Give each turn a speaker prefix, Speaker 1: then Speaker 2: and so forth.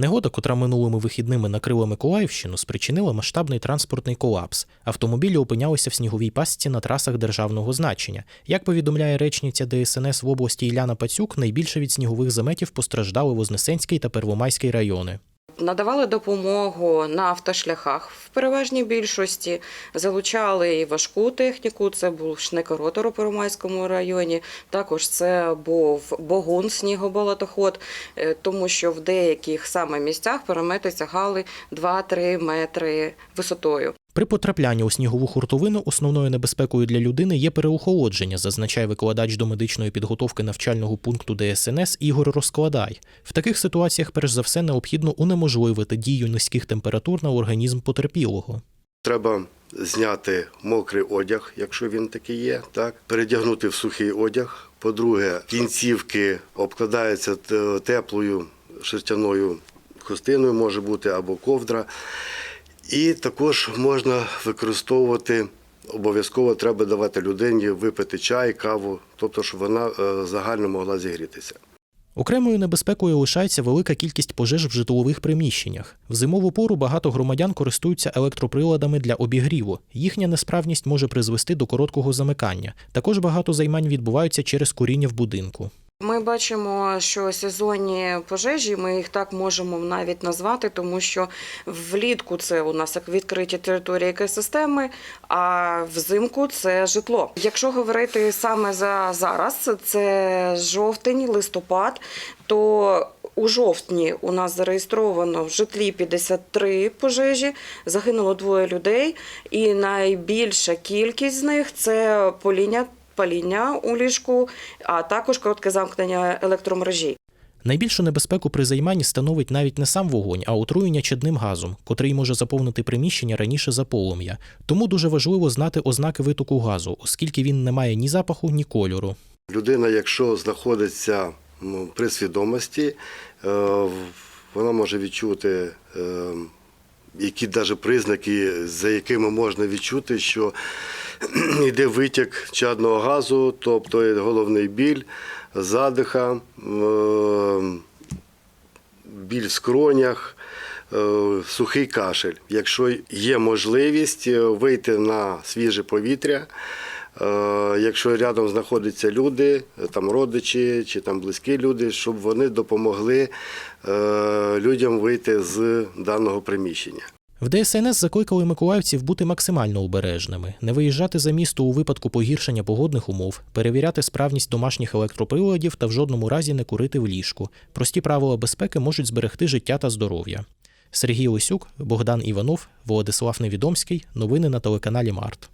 Speaker 1: Негода, котра минулими вихідними накрила Миколаївщину, спричинила масштабний транспортний колапс. Автомобілі опинялися в сніговій пастці на трасах державного значення. Як повідомляє речниця ДСНС в області Іляна Пацюк, найбільше від снігових заметів постраждали Вознесенський та Первомайський райони.
Speaker 2: Надавали допомогу на автошляхах в переважній більшості, залучали і важку техніку. Це був шнекоротор у Первомайському районі. Також це був богун снігоболотоход, е, тому що в деяких саме місцях перемети сягали 2-3 метри висотою.
Speaker 1: При потраплянні у снігову хуртовину основною небезпекою для людини є переохолодження, зазначає викладач до медичної підготовки навчального пункту ДСНС Ігор Розкладай. В таких ситуаціях, перш за все, необхідно унеможливити дію низьких температур на організм потерпілого.
Speaker 3: Треба зняти мокрий одяг, якщо він такий є, так передягнути в сухий одяг. По-друге, кінцівки обкладаються теплою шерстяною хустиною, може бути або ковдра. І також можна використовувати. Обов'язково треба давати людині випити чай, каву, тобто, щоб вона е, загально могла зігрітися.
Speaker 1: Окремою небезпекою лишається велика кількість пожеж в житлових приміщеннях. В зимову пору багато громадян користуються електроприладами для обігріву. Їхня несправність може призвести до короткого замикання. Також багато займань відбуваються через куріння в будинку.
Speaker 2: Ми бачимо, що сезонні пожежі, ми їх так можемо навіть назвати, тому що влітку це у нас як відкриті території екосистеми, а взимку це житло. Якщо говорити саме за зараз, це жовтень, листопад, то у жовтні у нас зареєстровано в житлі 53 пожежі, загинуло двоє людей, і найбільша кількість з них це поління паління у ліжку, а також коротке замкнення електромережі.
Speaker 1: Найбільшу небезпеку при займанні становить навіть не сам вогонь, а отруєння чадним газом, котрий може заповнити приміщення раніше за полум'я. Тому дуже важливо знати ознаки витоку газу, оскільки він не має ні запаху, ні кольору.
Speaker 3: Людина, якщо знаходиться при свідомості, е, вона може відчути е, які навіть признаки, за якими можна відчути, що йде витік чадного газу, тобто головний біль, задиха, е, біль в скронях, е, сухий кашель. Якщо є можливість е, вийти на свіже повітря, якщо рядом знаходяться люди, е, там родичі чи там близькі люди, щоб вони допомогли е, людям вийти з даного приміщення.
Speaker 1: В ДСНС закликали миколаївців бути максимально обережними, не виїжджати за місто у випадку погіршення погодних умов, перевіряти справність домашніх електроприладів та в жодному разі не курити в ліжку. Прості правила безпеки можуть зберегти життя та здоров'я. Сергій Лисюк, Богдан Іванов, Владислав Невідомський. Новини на телеканалі Март.